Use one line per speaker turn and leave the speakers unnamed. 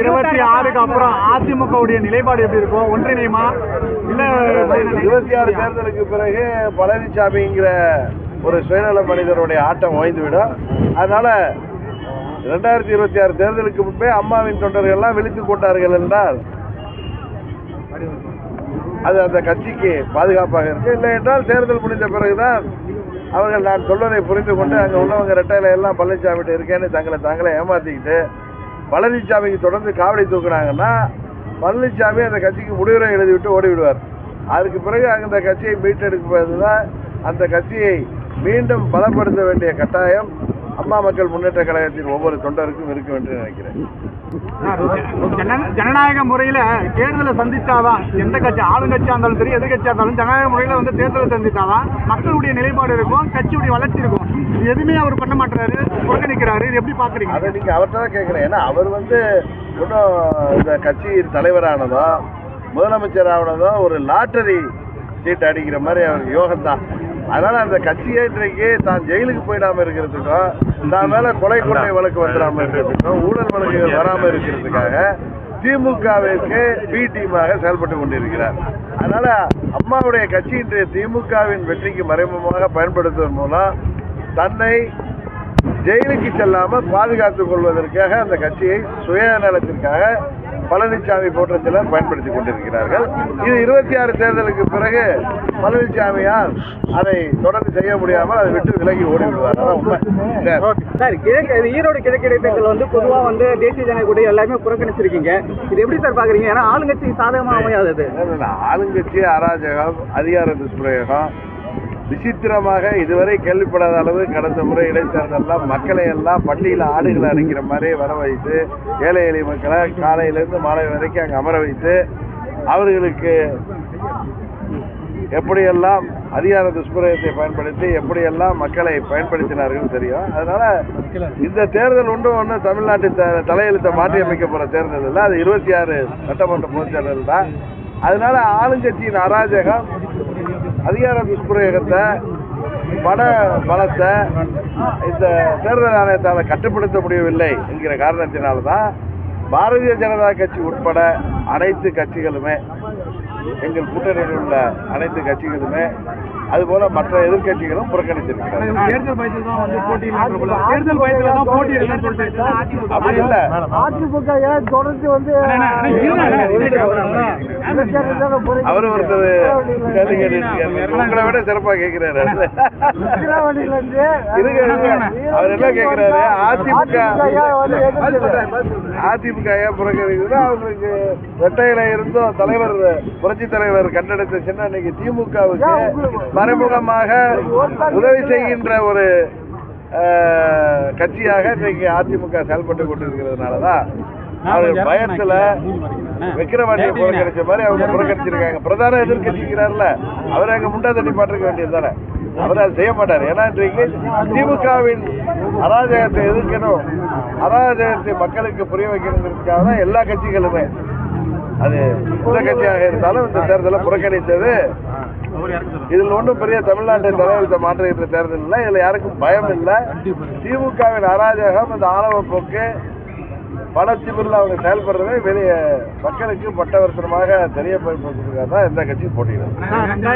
இருபத்தி ஆறுக்கு அப்புறம் அதிமுகவுடைய நிலைப்பாடு எப்படி இருக்கும்? ஒன்றிணையுமா? இல்ல
இருபத்தி ஆறு தேர்தலுக்கு பிறகு பழனிசாமிங்கிற ஒரு சுயநல மனிதருடைய ஆட்டம் ஓய்ந்துவிடும். அதனால இரண்டாயிரத்தி இருபத்தி ஆறு தேர்தலுக்கு முன்பே அம்மாவின் தொண்டர்கள் எல்லாம் விழித்துக் கொண்டார்கள் என்றால் அது அந்த கட்சிக்கு பாதுகாப்பாக இருக்கு இல்லை என்றால் தேர்தல் முடிந்த பிறகுதான் அவர்கள் நான் சொல்வதை புரிந்து கொண்டு அங்கே உள்ளவங்க ரெட்டையில எல்லாம் பழனிசாமிகிட்ட இருக்கேன்னு தங்களை தாங்களே ஏமாத்திக்கிட்டு பழனிசாமிக்கு தொடர்ந்து காவடி தூக்குனாங்கன்னா பழனிசாமி அந்த கட்சிக்கு முடிவுரை எழுதிவிட்டு ஓடிவிடுவார். அதுக்கு பிறகு அந்த கட்சியை மீட்டெடுப்பது தான் அந்த கட்சியை மீண்டும் பலப்படுத்த வேண்டிய கட்டாயம். அம்மா மக்கள் முன்னேற்ற கழகத்தின் ஒவ்வொரு தொண்டருக்கும் இருக்கும் என்று நினைக்கிறேன்.
ஜன- ஜனநாயக முறையில தேர்தலை சந்திச்சாதான் எந்த கட்சி ஆளுங்கட்சியா இருந்தாலும் சரி எதிர்கட்சியா இருந்தாலும் ஜனநாயக முறையில வந்து தேர்தலை சந்திச்சாதான் மக்களுடைய நிலைப்பாடு இருக்கும் கட்சியுடைய வளர்ச்சி இருக்கும். எதுவுமே அவர் பண்ண மாட்டாரு புறக்கணிக்கிறாரு. இது எப்படி பாக்குறீங்க?
அதை நீங்க அவர்கிட்ட தான் கேட்குறேன் ஏன்னா அவர் வந்து இன்னும் இந்த கட்சியின் தலைவரானதோ முதலமைச்சர் ஆனதோ ஒரு லாட்டரி சீட் அடிக்கிற மாதிரி அவர் யோகம் தான் அதனால அந்த கட்சியை இன்றைக்கு தான் ஜெயிலுக்கு போயிடாம இருக்கிறதுக்கும் தான் மேல கொலை கொள்ளை வழக்கு வந்துடாம இருக்கிறதுக்கும் ஊழல் வழக்குகள் வராம இருக்கிறதுக்காக திமுகவிற்கு பி டீமாக செயல்பட்டு கொண்டிருக்கிறார். அதனால அம்மாவுடைய கட்சி இன்றைய திமுகவின் வெற்றிக்கு மறைமுகமாக பயன்படுத்துவதன் மூலம் தன்னை ஜெயிலுக்கு செல்லாமல் பாதுகாத்துக் கொள்வதற்காக அந்த கட்சியை சுயநலத்திற்காக பழனிசாமி போன்ற சிலர் பயன்படுத்திக் கொண்டிருக்கிறார்கள். இது இருபத்தி ஆறு தேர்தலுக்கு பிறகு பழனிசாமியால் அதை தொடர்ந்து செய்ய முடியாமல் அதை விட்டு விலகி ஓடி விடுவார் அதான் உண்மை. சரி.
கிழக்கு ஈரோடு கிழக்கு இடைத்தேர்தல் வந்து பொதுவாக வந்து தேசிய ஜனநாயக கூட்டணி எல்லாருமே புறக்கணிச்சிருக்கீங்க. இது எப்படி சார் பார்க்குறீங்க ஏன்னா ஆளுங்கட்சிக்கு சாதகமாக
இல்ல, ஆளுங்கட்சி அராஜகம் அதிகார துஷ்பிரயோகம் விசித்திரமாக இதுவரை கேள்விப்படாத அளவு கடந்த முறை இடைத்தேர்தலாம் மக்களை எல்லாம் பள்ளியில் ஆடுகளை அடைக்கிற மாதிரி வர வைத்து ஏழை எளிய மக்களை காலையிலேருந்து மாலை வரைக்கும் அங்கே அமர வைத்து அவர்களுக்கு எப்படியெல்லாம் அதிகார துஷ்பிரயத்தை பயன்படுத்தி எப்படியெல்லாம் மக்களை பயன்படுத்தினார்கள் தெரியும். அதனால இந்த தேர்தல் ஒன்றும் ஒன்று தமிழ்நாட்டு த- தலையெழுத்தை மாற்றி அமைக்க போகிற தேர்தல் இல்லை. அது இருபத்தி ஆறு சட்டமன்ற பொதுத் தேர்தல் தான். அதனால ஆளுங்கட்சியின் அராஜகம் அதிகார துஷ்பிரயோகத்தை பண பலத்தை இந்த தேர்தல் ஆணையத்தால் கட்டுப்படுத்த முடியவில்லை என்கிற காரணத்தினால தான் பாரதிய ஜனதா கட்சி உட்பட அனைத்து கட்சிகளுமே எங்கள் கூட்டணியில் உள்ள அனைத்து கட்சிகளுமே அதுபோல மற்ற எதிர்க்கட்சிகளும் புறக்கணித்திருக்கிறார்கள் அப்படி இல்லை
அதிமுக ஏன் தொடர்ந்து வந்து
அவர் ஒருத்தர் கேள்வி கேட்டு உங்களை விட சிறப்பா கேட்கிறாரு அவர் என்ன கேட்கிறாரு அதிமுக. அதிமுக ஏன் புறக்கணிக்குதுன்னா அவங்களுக்கு வெட்டையில இருந்தும் தலைவர் புரட்சி தலைவர் கண்டெடுத்த சின்ன இன்னைக்கு திமுகவுக்கு மறைமுகமாக உதவி செய்கின்ற ஒரு கட்சியாக இன்னைக்கு அதிமுக செயல்பட்டு கொண்டிருக்கிறதுனால தான் அவர்கள் பயத்துல விக்கிரவாண்டியை புறக்கணிச்ச மாதிரி அவங்க புறக்கணிச்சிருக்காங்க பிரதான எதிர்கட்சிக்கிறார்ல அவர் அங்க முண்டா தட்டி பாட்டிருக்க வேண்டியது தானே? அவர் அதை செய்ய மாட்டார். ஏன்னா இன்றைக்கு திமுகவின் அராஜகத்தை எதிர்க்கணும். அராஜகத்தை மக்களுக்கு புரிய வைக்கணுங்கிறதுக்காக தான் எல்லா கட்சிகளுமே. அது எந்த கட்சியாக இருந்தாலும் இந்த தேர்தலை புறக்கணித்தது. இதில் ஒன்றும் பெரிய தமிழ்நாட்டை தலைவரத்தை மாற்றுகின்ற தேர்தல் இல்லை. இதில் யாருக்கும் பயம் இல்லை. திமுகவின் அராஜகம் இந்த ஆணவ போக்கு பணத்திமிரில் அவங்க செயல்படுறதை வெளியே மக்களுக்கு பட்டவர்த்தனமாக தெரியப்படுத்துறதுக்காக தான் எந்த கட்சியும் போட்டியிடும்